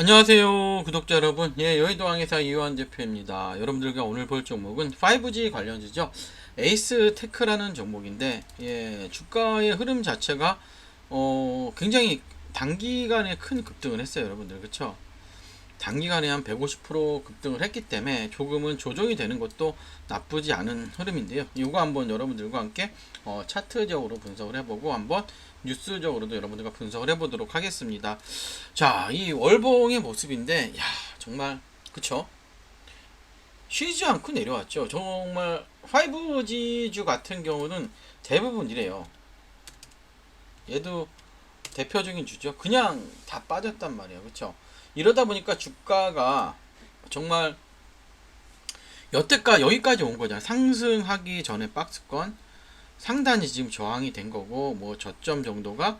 안녕하세요 구독자 여러분. 예 여의도 항해사 이완 대표입니다. 여러분들과 오늘 볼 종목은 5G 관련주죠. 에이스 테크라는 종목인데 예 주가의 흐름 자체가 어 굉장히 단기간에 큰 급등을 했어요 여러분들. 그쵸? 단기간에 한 150% 급등을 했기 때문에 조금은 조정이 되는 것도 나쁘지 않은 흐름인데요. 이거 한번 여러분들과 함께 어, 차트적으로 분석을 해보고 한번 뉴스적으로도 여러분들과 분석을 해보도록 하겠습니다. 자, 이 월봉의 모습인데, 야 정말 그쵸? 쉬지 않고 내려왔죠. 정말 5G주 같은 경우는 대부분 이래요. 얘도 대표적인 주죠. 그냥 다 빠졌단 말이에요. 그쵸? 이러다 보니까 주가가 정말 여태까 여기까지 온 거잖아요. 상승하기 전에 박스권 상단이 지금 저항이 된 거고 뭐 저점 정도가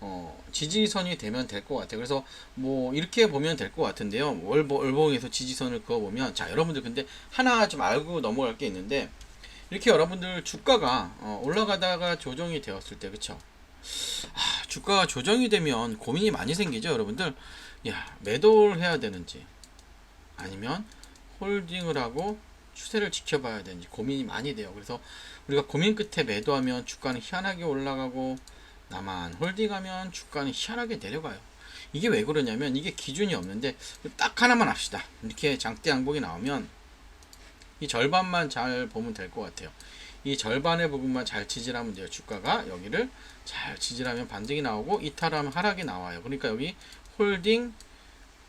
어, 지지선이 되면 될 것 같아요. 그래서 뭐 이렇게 보면 될 것 같은데요. 월봉에서 지지선을 그어 보면 자 여러분들 근데 하나 좀 알고 넘어갈 게 있는데 이렇게 여러분들 주가가 어, 올라가다가 조정이 되었을 때 그쵸? 아, 주가가 조정이 되면 고민이 많이 생기죠, 여러분들. 야, 매도를 해야 되는지 아니면 홀딩을 하고 추세를 지켜봐야 되는지 고민이 많이 돼요. 그래서 우리가 고민 끝에 매도하면 주가는 희한하게 올라가고 나만 홀딩하면 주가는 희한하게 내려가요. 이게 왜 그러냐면 이게 기준이 없는데 딱 하나만 합시다. 이렇게 장대 양봉이 나오면 이 절반만 잘 보면 될 것 같아요. 이 절반의 부분만 잘 지지하면 돼요. 주가가 여기를 잘 지지하면 반등이 나오고 이탈하면 하락이 나와요. 그러니까 여기 홀딩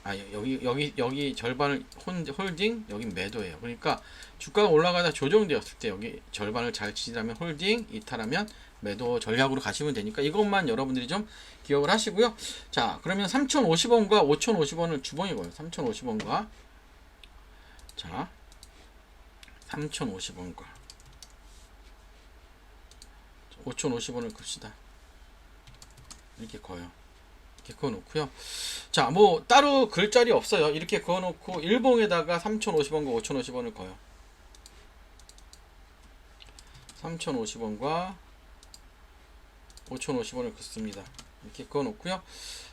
아 여기 여기 여기 절반을 혼, 홀딩 여기 매도예요. 그러니까 주가가 올라가다 조정되었을 때 여기 절반을 잘 지지하면 홀딩 이탈하면 매도 전략으로 가시면 되니까 이것만 여러분들이 좀 기억을 하시고요. 자 그러면 3,050원과 5,050원을 주봉이 거예요. 3,050원과 자 3,050원과 5,050원을 긋시다. 이렇게 거요. 이렇게 그어 놓고요. 자, 뭐 따로 글자리 없어요. 이렇게 그어 놓고 일봉에다가 3,050원과 5,050원을 거요. 3,050원과 5,050원을 긋습니다. 이렇게 그어 놓고요.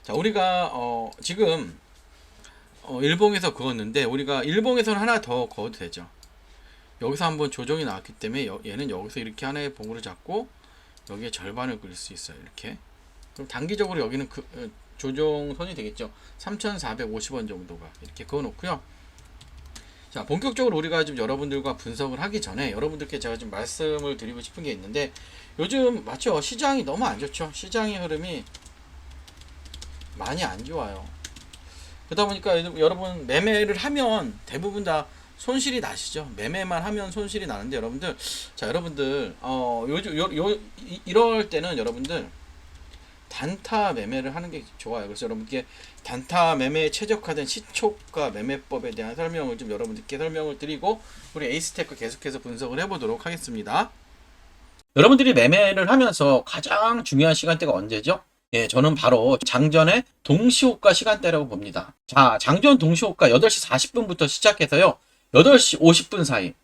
자, 우리가 어 지금 어 일봉에서 그었는데 우리가 일봉에서는 하나 더 그어도 되죠. 여기서 한번 조정이 나왔기 때문에 여- 얘는 여기서 이렇게 하나의 봉으로 잡고 여기에 절반을 그릴 수 있어요. 이렇게. 그럼 단기적으로 여기는 그 어, 조정선이 되겠죠. 3,450원 정도가 이렇게 그어 놓고요. 자, 본격적으로 우리가 좀 여러분들과 분석을 하기 전에 여러분들께 제가 좀 말씀을 드리고 싶은 게 있는데 요즘 맞죠? 시장이 너무 안 좋죠. 시장의 흐름이 많이 안 좋아요. 그러다 보니까 여러분 매매를 하면 대부분 다 손실이 나시죠. 매매만 하면 손실이 나는데 여러분들 자 여러분들 어 요, 요 이- 이럴 때는 여러분들 단타 매매를 하는 게 좋아요. 그래서 여러분께 단타 매매에 최적화된 시초가 매매법에 대한 설명을 좀 여러분들께 설명을 드리고 우리 에이스테크 계속해서 분석을 해보도록 하겠습니다. 여러분들이 매매를 하면서 가장 중요한 시간대가 언제죠? 예, 저는 바로 장전의 동시호가 시간대라고 봅니다. 자, 장전 동시호가 8시 40분부터 시작해서요. 8시 50분 사이.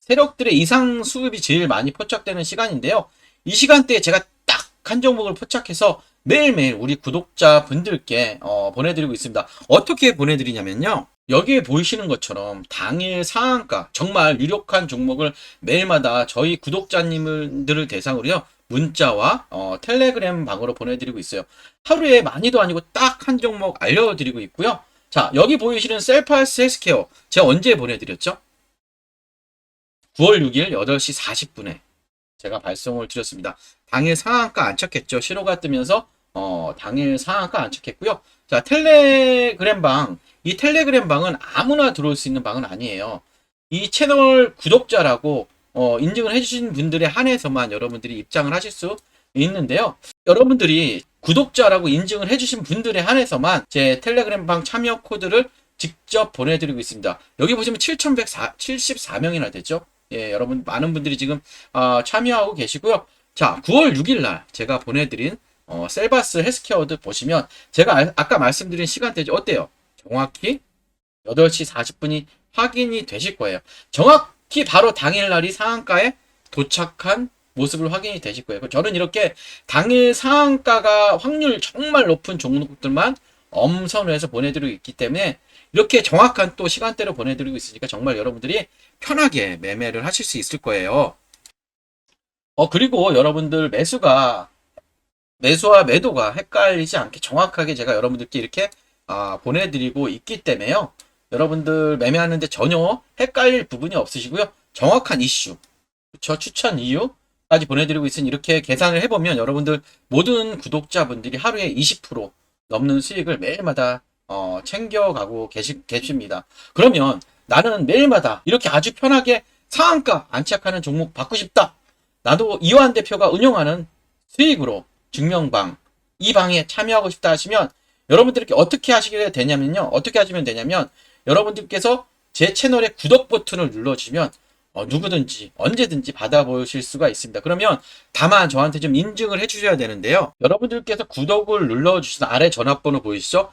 세력들의 이상 수급이 제일 많이 포착되는 시간인데요. 이 시간대에 제가 딱 한 종목을 포착해서 매일매일 우리 구독자 분들께 어, 보내드리고 있습니다. 어떻게 보내드리냐면요. 여기에 보이시는 것처럼 당일 상한가 정말 유력한 종목을 매일마다 저희 구독자님들을 대상으로요. 문자와 어, 텔레그램 방으로 보내드리고 있어요. 하루에 많이도 아니고 딱 한 종목 알려드리고 있고요. 자 여기 보이시는 셀파스 헬스케어 제가 언제 보내드렸죠? 9월 6일 8시 40분에 제가 발송을 드렸습니다. 당일 상한가 안착했죠. 신호가 뜨면서 어, 당일 상한가 안착했고요. 자, 텔레그램 방. 이 텔레그램 방은 아무나 들어올 수 있는 방은 아니에요. 이 채널 구독자라고 어, 인증을 해주신 분들에 한해서만 여러분들이 입장을 하실 수 있는데요. 여러분들이 구독자라고 인증을 해주신 분들에 한해서만 제 텔레그램 방 참여 코드를 직접 보내드리고 있습니다. 여기 보시면 7,174명이나 되죠. 예, 여러분 많은 분들이 지금 어, 참여하고 계시고요. 자, 9월 6일 날 제가 보내드린 어, 셀바스 헬스케어드 보시면 제가 아, 아까 말씀드린 시간대 어때요? 정확히 8시 40분이 확인이 되실 거예요. 정확히 바로 당일날이 상한가에 도착한 모습을 확인이 되실 거예요. 저는 이렇게 당일 상한가가 확률 정말 높은 종목들만 엄선을 해서 보내드리고 있기 때문에 이렇게 정확한 또 시간대로 보내드리고 있으니까 정말 여러분들이 편하게 매매를 하실 수 있을 거예요. 어, 그리고 여러분들 매수가, 매수와 매도가 헷갈리지 않게 정확하게 제가 여러분들께 이렇게 아, 보내드리고 있기 때문에요. 여러분들 매매하는데 전혀 헷갈릴 부분이 없으시고요. 정확한 이슈, 그쵸? 추천 이유까지 보내드리고 있으니 이렇게 계산을 해보면 여러분들 모든 구독자분들이 하루에 20% 넘는 수익을 매일마다 어, 챙겨가고 계시, 계십니다. 그러면 나는 매일마다 이렇게 아주 편하게 상한가 안착하는 종목 받고 싶다. 나도 이완 대표가 운영하는 수익으로 증명방 이 방에 참여하고 싶다 하시면 여러분들께 어떻게 하시게 되냐면요. 어떻게 하시면 되냐면 여러분들께서 제 채널의 구독 버튼을 눌러주시면 어, 누구든지 언제든지 받아보실 수가 있습니다. 그러면 다만 저한테 좀 인증을 해주셔야 되는데요. 여러분들께서 구독을 눌러주신 아래 전화번호 보이시죠?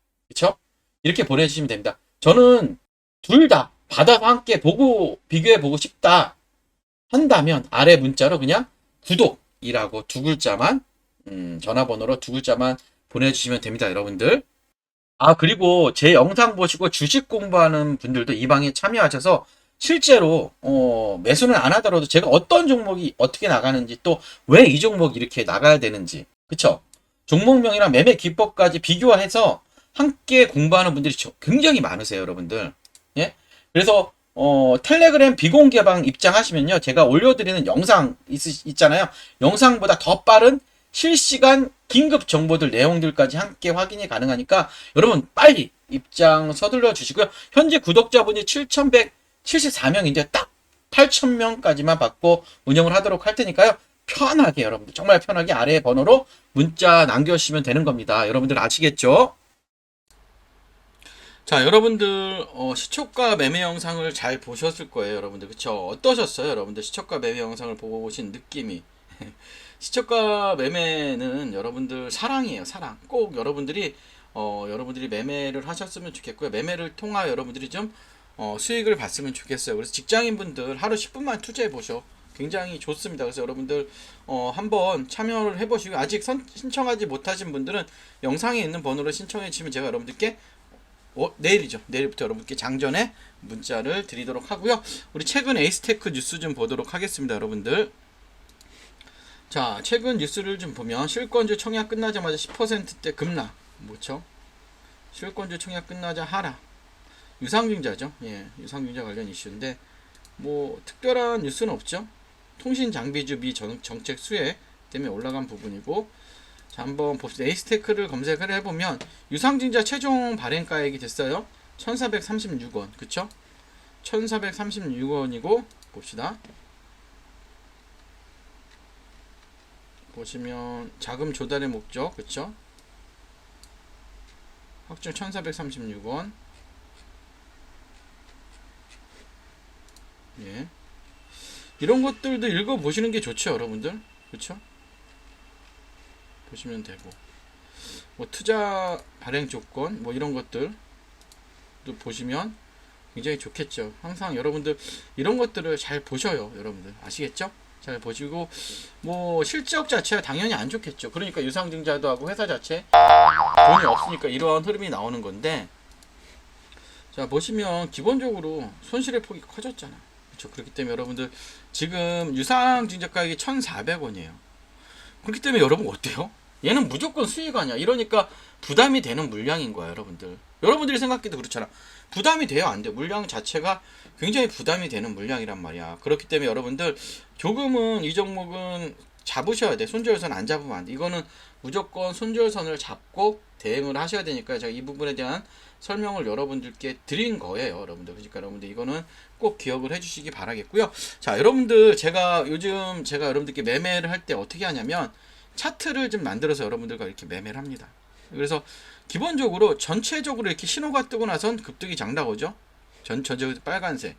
이렇게 보내주시면 됩니다. 저는 둘다 받아서 함께 보고, 비교해 보고 싶다 한다면 아래 문자로 그냥 구독이라고 두 글자만, 음, 전화번호로 두 글자만 보내주시면 됩니다, 여러분들. 아, 그리고 제 영상 보시고 주식 공부하는 분들도 이 방에 참여하셔서 실제로, 어, 매수는 안 하더라도 제가 어떤 종목이 어떻게 나가는지 또 왜 이 종목이 이렇게 나가야 되는지. 그쵸? 종목명이랑 매매 기법까지 비교해서 함께 공부하는 분들이 저- 굉장히 많으세요, 여러분들. 예? 그래서 어, 텔레그램 비공개방 입장하시면요. 제가 올려드리는 영상 있, 있잖아요. 영상보다 더 빠른 실시간 긴급 정보들 내용들까지 함께 확인이 가능하니까 여러분 빨리 입장 서둘러 주시고요. 현재 구독자분이 7,174명인데 딱 8,000명까지만 받고 운영을 하도록 할 테니까요. 편하게 여러분들 정말 편하게 아래 번호로 문자 남겨주시면 되는 겁니다. 여러분들 아시겠죠? 자, 여러분들 어, 시초가 매매 영상을 잘 보셨을 거예요, 여러분들. 그쵸? 어떠셨어요, 여러분들? 시초가 매매 영상을 보고 오신 느낌이. 시초가 매매는 여러분들 사랑이에요, 사랑. 꼭 여러분들이 어, 여러분들이 매매를 하셨으면 좋겠고요. 매매를 통하여 여러분들이 좀 어, 수익을 봤으면 좋겠어요. 그래서 직장인분들 하루 10분만 투자해 보셔. 굉장히 좋습니다. 그래서 여러분들 어, 한번 참여를 해보시고 아직 선, 신청하지 못하신 분들은 영상에 있는 번호로 신청해 주시면 제가 여러분들께 어, 내일이죠. 내일부터 여러분께 장전에 문자를 드리도록 하고요. 우리 최근 에이스테크 뉴스 좀 보도록 하겠습니다, 여러분들. 자, 최근 뉴스를 좀 보면 실권주 청약 끝나자마자 10%대 급락. 뭐죠? 실권주 청약 끝나자 하락. 유상증자죠. 예, 유상증자 관련 이슈인데 뭐 특별한 뉴스는 없죠. 통신 장비주 미 정, 정책 수혜 때문에 올라간 부분이고 자, 한번 봅시다. 에이스테크를 검색을 해보면 유상증자 최종 발행가액이 됐어요. 1436원. 그쵸? 1436원이고 봅시다. 보시면 자금 조달의 목적. 그쵸? 확정 1436원. 예. 이런 것들도 읽어 보시는 게 좋죠, 여러분들. 그쵸? 보시면 되고 뭐 투자 발행 조건 뭐 이런 것들도 보시면 굉장히 좋겠죠. 항상 여러분들 이런 것들을 잘 보셔요, 여러분들 아시겠죠? 잘 보시고 뭐 실적 자체가 당연히 안 좋겠죠. 그러니까 유상증자도 하고 회사 자체 돈이 없으니까 이러한 흐름이 나오는 건데 자 보시면 기본적으로 손실의 폭이 커졌잖아. 그렇죠. 그렇기 때문에 여러분들 지금 유상증자 가격이 1,400원이에요. 그렇기 때문에 여러분 어때요? 얘는 무조건 수익 아니야. 이러니까 부담이 되는 물량인 거야, 여러분들. 여러분들이 생각해도 그렇잖아. 부담이 돼요, 안 돼? 물량 자체가 굉장히 부담이 되는 물량이란 말이야. 그렇기 때문에 여러분들 조금은 이 종목은 잡으셔야 돼. 손절선 안 잡으면 안 돼. 이거는 무조건 손절선을 잡고 대응을 하셔야 되니까 제가 이 부분에 대한 설명을 여러분들께 드린 거예요, 여러분들. 그러니까 여러분들 이거는 꼭 기억을 해주시기 바라겠고요. 자, 여러분들 제가 요즘 제가 여러분들께 매매를 할 때 어떻게 하냐면 차트를 좀 만들어서 여러분들과 이렇게 매매를 합니다. 그래서 기본적으로 전체적으로 이렇게 신호가 뜨고 나선 급등이 장 나오죠. 전 전체적으로 빨간색.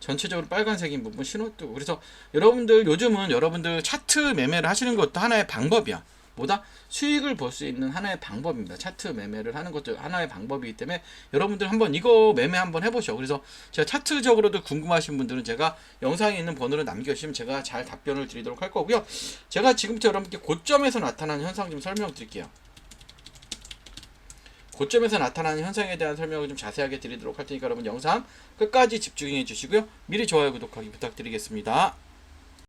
전체적으로 빨간색인 부분 신호 뜨고 그래서 여러분들 요즘은 여러분들 차트 매매를 하시는 것도 하나의 방법이야. 뭐다 수익을 볼 수 있는 하나의 방법입니다. 차트 매매를 하는 것도 하나의 방법이기 때문에 여러분들 한번 이거 매매 한번 해보셔. 그래서 제가 차트적으로도 궁금하신 분들은 제가 영상에 있는 번호를 남겨주시면 제가 잘 답변을 드리도록 할 거고요. 제가 지금부터 여러분께 고점에서 나타나는 현상 좀 설명드릴게요. 고점에서 나타나는 현상에 대한 설명을 좀 자세하게 드리도록 할 테니까 여러분 영상 끝까지 집중해 주시고요. 미리 좋아요, 구독하기 부탁드리겠습니다.